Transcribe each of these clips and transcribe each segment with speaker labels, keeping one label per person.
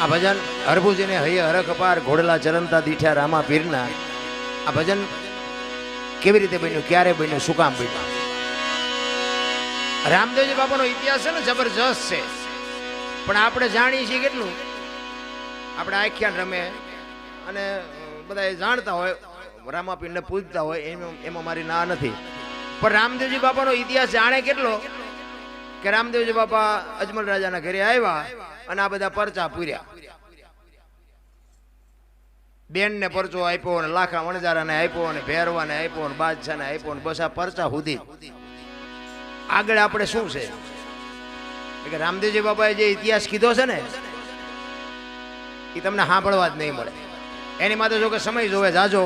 Speaker 1: આ ભજન હરભુજીને હૈયે હરખ અપાર ઘોડલા ચરંતા દીઠ્યા રામા પીરના. આ ભજન કેવી રીતે બન્યું? ક્યારે બન્યું? શું કામ બન્યું? રામદેવજી બાબાનો ઇતિહાસ છે ને જબરજસ્ત છે. પણ આપણે જાણીએ છીએ કેટલું? આપણે આખ્યાન રમે અને બધા જાણતા હોય રામાપીરને પૂજતા હોય એમાં એમાં મારી ના નથી. પણ રામદેવજી બાપાનો ઇતિહાસ જાણે કેટલો? કે રામદેવજી બાપા અજમલ રાજાના ઘરે આવ્યા અને આ બધા પરચા પૂર્યા. બેનને પરચો આપ્યો અને લાખા વણજારાને આપ્યો અને ભેરવાને આપ્યો અને બાદશાહને આપ્યો ને બસ આ પરચા સુધી. આગળ આપણે શું છે? કે રામદેવજી બાપાએ જે ઇતિહાસ કીધો છે ને, એ તમને સાંભળવા જ નહીં મળે. એની માટે જો કે સમય જોવે જાજો,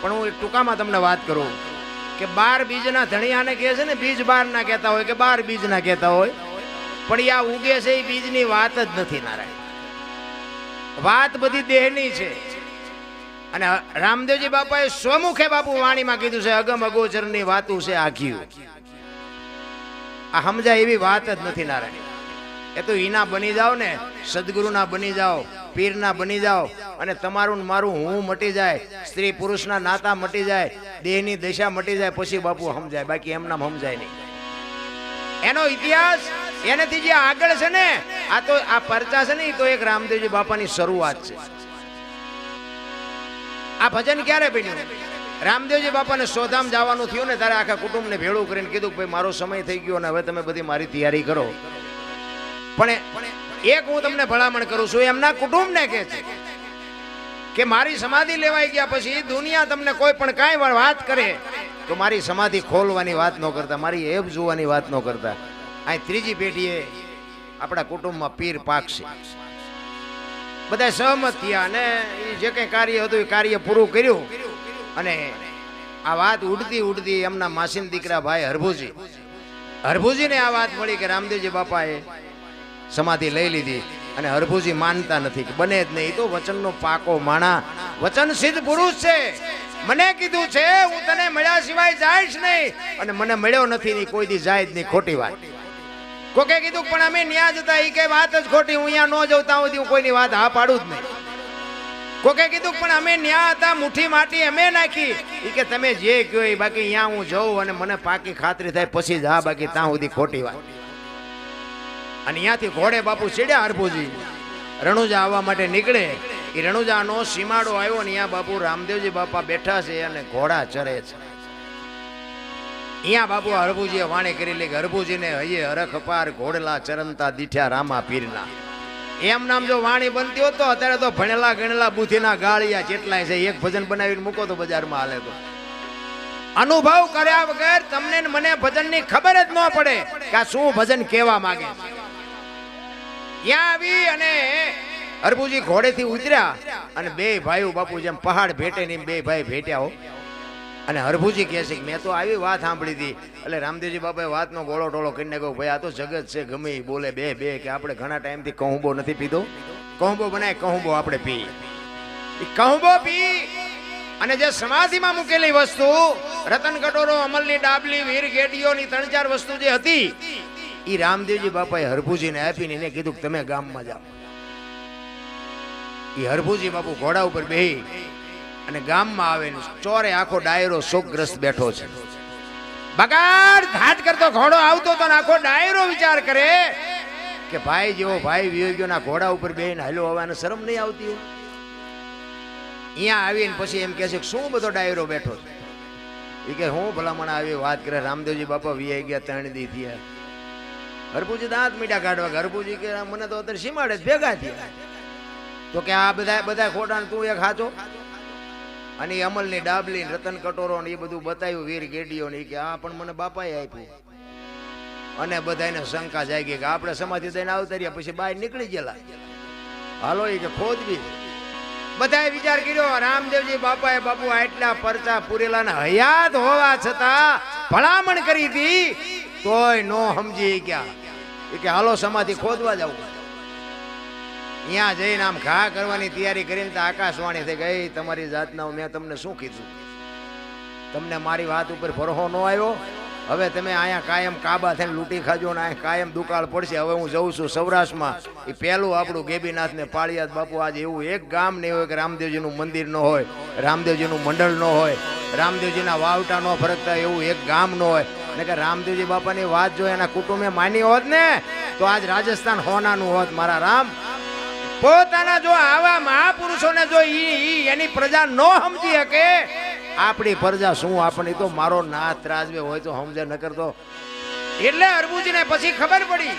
Speaker 1: પણ હું એક ટૂંકામાં તમને વાત કરું કે બાર બીજના ધણિયાને કહે છે ને, બીજ બાર ના કહેતા હોય કે બાર બીજ ના કહેતા હોય પણ આ ઉગે છે એ બીજની વાત જ નથી નારાયણ. વાત બધી દેહની છે. અને રામદેવજી બાપાએ સ્વમુખે બાપુ વાણીમાં કીધું છે, અગમ અગોચરની વાતું છે આખી આ સમજાય એવી વાત જ નથી નારાયણ. એ તો ઈના બની જાઓ ને, સદગુરુના બની જાઓ, પીરના બની જાઓ, અને તમારું મારું હું મટી જાય, સ્ત્રી પુરુષના નાતા મટી જાય, દેહની દશા મટી જાય, પછી બાપુ સમજાય, બાકી એમના સમજાય નહીં. એનો ઇતિહાસ એનાથી જે આગળ છે ને, આ તો આ પરચા છે ને એ તો એક રામદેવજી બાપાની શરૂઆત છે. આ ભજન ક્યારે બન્યું? રામદેવજી બાપાને સોધામ જવાનું થયું ને, ત્યારે આખા કુટુંબને ભેળું કરીને કીધું કે ભાઈ, મારો સમય થઈ ગયો અને હવે તમે બધી મારી તૈયારી કરો. પણ એક હું તમને ભલામણ કરું છું, એમના કુટુંબને કહે છે કે મારી સમાધિ લેવાઈ ગયા પછી દુનિયા તમને કોઈ પણ કાંઈ વાત કરે, તો મારી સમાધિ ખોલવાની વાત ન કરતા, મારી એબ જોવાની વાત ન કરતા. આ ત્રીજી પેઢીએ આપણા કુટુંબમાં પીર પાકશે બધા સહમત થયા અને એ જે કંઈ કાર્ય હતું એ કાર્ય પૂરું કર્યું. અને આ વાત ઉડતી ઉડતી એમના માસીન દીકરા ભાઈ હરભુજી, હરભુજીને આ વાત મળી કે રામદેવજી બાપાએ સમાધિ લઈ લીધી અને હરભુજી માનતા નથી કે બને જ નહીં. તો વચનનો પાકો માણા વચન સિદ્ધ પુરુષ છે. મને કીધું છે, હું તને મળ્યા સિવાય જાઈશ નહીં. અને મને મળ્યો નથી ની કોઈ દી જાય જ નહીં. ખોટી વાત. કોકે કીધું, પણ અમે ન્યા જતા એ કઈ વાત જ ખોટી, હું અહીંયા ન જવતા સુધી હું કોઈની વાત હા પાડું જ નહીં. કોકે કીધું, પણ અમે ન્યા હતા, મુઠ્ઠી માટી અમે નાખી. એ કે, તમે જે કહો એ બાકી અહીંયા હું જઉં અને મને પાકી ખાતરી થાય, પછી જ હા, બાકી ત્યાં સુધી ખોટી વાત. અને અહીંયાથી ઘોડે બાપુ ચડ્યા હરભુજી. રણુજા આવવા માટે નીકળે. એ રણુજાનો સીમાડો આવ્યો ને અહીંયા બાપુ રામદેવજી બાપા બેઠા છે અને ઘોડા ચરે છે. અહીંયા બાપુ હરભુજીએ વાણી કરી લે કે હરભુજીને હૈયે હરખ પાર ઘોડલા ચરંતા દીઠ્યા રામા પીરના. એમ નામ જો વાણી બનતી હોત તો અત્યારે તો ભણેલા ગણેલા બુથીના ગાળિયા જેટલાય છે. એક ભજન બનાવીને મૂકો તો બજારમાં હાલે તો. અનુભવ કર્યા વગર તમને મને ભજનની ખબર જ ન પડે કે શું ભજન કહેવા માંગે ત્યાં આવી અને હરભુજી ઘોડેથી ઉતર્યા અને બે ભાઈઓ બાપુ જેમ પહાડ ભેટે ને બે ભાઈ ભેટ્યા હો. અને હરભુજી કહે છે કે મેં તો આવી વાત સાંભળી હતી. એટલે રામદેવજી બાપાએ વાતનો ગોળો ટોળો કરીને કહ્યું, ભાઈ આ તો જગત છે, ગમે બોલે બે બે, કે આપણે ઘણા ટાઈમથી કહુંબો નથી પીધો. કહુંબો બનાય કહુંબો આપણે પી ઈ કહુંબો પી, અને જે સમાધિમાં મૂકેલી વસ્તુ, રતન કટોરો, અમલની ડાબલી, વીર ગેડીઓની ત્રણ ચાર વસ્તુ જે હતી એ રામદેવજી બાપાએ હરભુજીને આપીને એને કીધું કે તમે ગામમાં જાઓ. એ હરભુજી બાપુ ઘોડા ઉપર બેહી અને ગામમાં આવે ને ચોરે આખો ડાયરો શોકગ્રસ્ત બેઠો છે. બગાડ ઘાટ કરતો ઘોડો આવતો તો આખો ડાયરો વિચાર કરે કે ભાઈ જેવો ભાઈ વિયોગ્યોના ઘોડા ઉપર બેહીને હાલો આવવાને શરમ નહીં આવતી હોય. અહીંયા આવીને પછી એમ કહે છે શું બધો ડાયરો બેઠો છે? એ કે હું ભલામણ આવી વાત કરે, રામદેવજી બાપા વિયાઈ ગયા, ત્રણ દી થયા. હરપુજી દાંત મીઠા કાઢવા હરપુજી કે મને તો અત્યારે સીમાડે ભેગા થયા. તો કે, આ બધા બધા ખોટા તું એક હાચો? અને એ અમલની ડાબલી રતન કટોરો ને એ બધું બતાવ્યું વીર ગેડીઓ ને કે આ પણ મને બાપાએ આપ્યું. અને બધાને શંકા જાગી કે આપણે સમાધિ દઈને આવતા પછી બહાર નીકળી ગયેલા. હાલો એ કે ખોદવી. બધાએ વિચાર કર્યો, રામદેવજી બાપાએ બાપુ આટલા પરચા પૂરેલા ને હયાત હોવા છતાં ભલામણ કરી હતી, તોય નો સમજી ગયા. કે, હાલો, સમાધિ ખોદવા જાવ ત્યાં જઈને આમ ઘા કરવાની તૈયારી કરીને આકાશવાણી થઈ ગઈ. તમારી જાતના મેં તમને શું કીધું? તમને મારી વાત ઉપર ભરોહો ન આવ્યો? હવે તમે અહીંયા કાયમ કાબા થઈને લૂંટી ખાજો ને અહીંયા કાયમ દુકાળ પડશે. હવે હું જઉં છું સૌરાષ્ટ્રમાં. એ પહેલું આપણું ગેબીનાથ ને પાળિયાદ બાપુ આજે એવું એક ગામ નહીં હોય કે રામદેવજીનું મંદિર ન હોય, રામદેવજીનું મંડળ ન હોય, રામદેવજીના વાવટા ન ફરકતા એવું એક ગામ ન હોય. ને કે રામદેવજી બાપાની વાત જો એના કુટુંબે માની હોત ને, તો આજ રાજસ્થાન હોનાનું હોત મારા રામ. પોતાના જો આવા મહાપુરુષોને જો ઈ એની પ્રજા ન સમજી શકે, આપણી પ્રજા શું? આપણી તો મારો નાથ રાજવે હોય તો સમજે ન કરતો એટલે અરબુજીને પછી ખબર પડી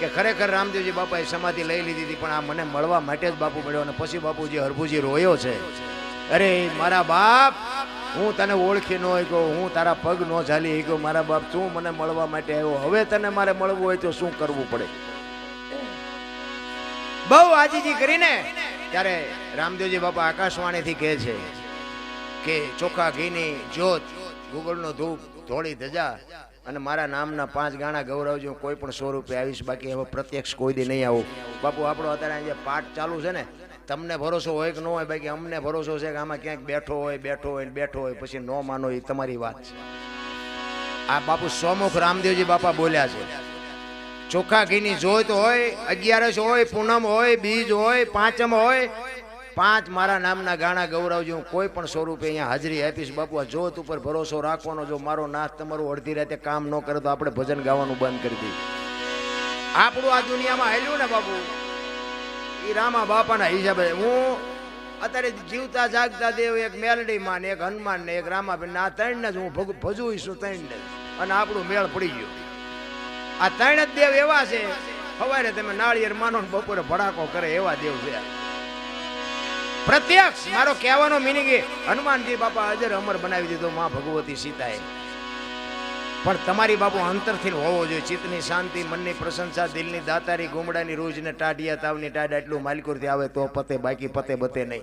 Speaker 1: કે ખરેખર રામદેવજી બાપાએ સમાધિ લઈ લીધી હતી, પણ આ મને મળવા માટે જ બાપુ મળ્યો અને પછી બાપુજી હરભુજી રોયો છે. અરે, મારા બાપ, હું તને ઓળખી ન હોય હું તારા પગ ન ઝાલી ગયો મારા બાપ, તું મને મળવા માટે આવ્યો. હવે તને મારે મળવું હોય તો શું કરવું પડે? બહુ આજીજી કરીને ત્યારે રામદેવજી બાપા આકાશવાણીથી કહે છે કે ચોખા ઘીની જ્યોત, ગુગળનો ધૂપ, ધોળી ધજા અને મારા નામના પાંચ ગાણા ગૌરવજો, કોઈ પણ સો રૂપિયા આવીશ, બાકી હવે પ્રત્યક્ષ કોઈ દી નહીં આવું. બાપુ, આપણો અત્યારે અહીંયા પાઠ ચાલુ છે ને, તમને ભરોસો હોય કે ન હોય, બાકી અમને ભરોસો છે કે આમાં ક્યાંક બેઠો હોય બેઠો હોય બેઠો હોય, પછી ન માનો એ તમારી વાત છે. આ બાપુ સોમુખ રામદેવજી બાપા બોલ્યા છે. ચોખ્ખા ઘીની જોત હોય, અગિયારસ હોય, પૂનમ હોય, બીજ હોય, પાંચમ હોય. પાંચ મારા નામના ગાણા ગૌરવજી, હું કોઈ પણ સ્વરૂપે અહીંયા હાજરી આપીશ. બાપુ જોત ઉપર ભરોસો રાખવાનો, જો મારો નાશ તમારું અડધી રાતે કામ ન કરે તો આપણે ભજન ગાવાનું બંધ કરી દઈએ. આપણું આ દુનિયામાં હાલ્યું ને બાપુ? એ રામા બાપાના હિસાબે. હું અત્યારે જીવતા જાગતા દેવ, એક મેલડીમાં ને એક હનુમાન ને એક રામાબેન આ ત્રણને જ હું ભગ- છું ત્રણ ને અને આપણું મેળ પડી ગયો. આ ત્રણ જ દેવ એવા છે. સવારે તમે નાળિયેર માનો બપોરે ભડાકો કરે એવા દેવ છે. પ્રત્યક્ષ, મારો કહેવાનો મિનિંગ એ, હનુમાનજી બાપા અજર અમર બનાવી દીધો માં ભગવતી સીતાએ. પણ તમારી બાપુ અંતરથી હોવો જોઈએ. ચિત્તની શાંતિ, મનની પ્રશંસા, દિલની દાતારી, ગુમડાની રોજ ને ટાઢિયા તાવની ટાઢા એટલું માલિકોરથી આવે તો પતે, બાકી પતે બતે નહીં.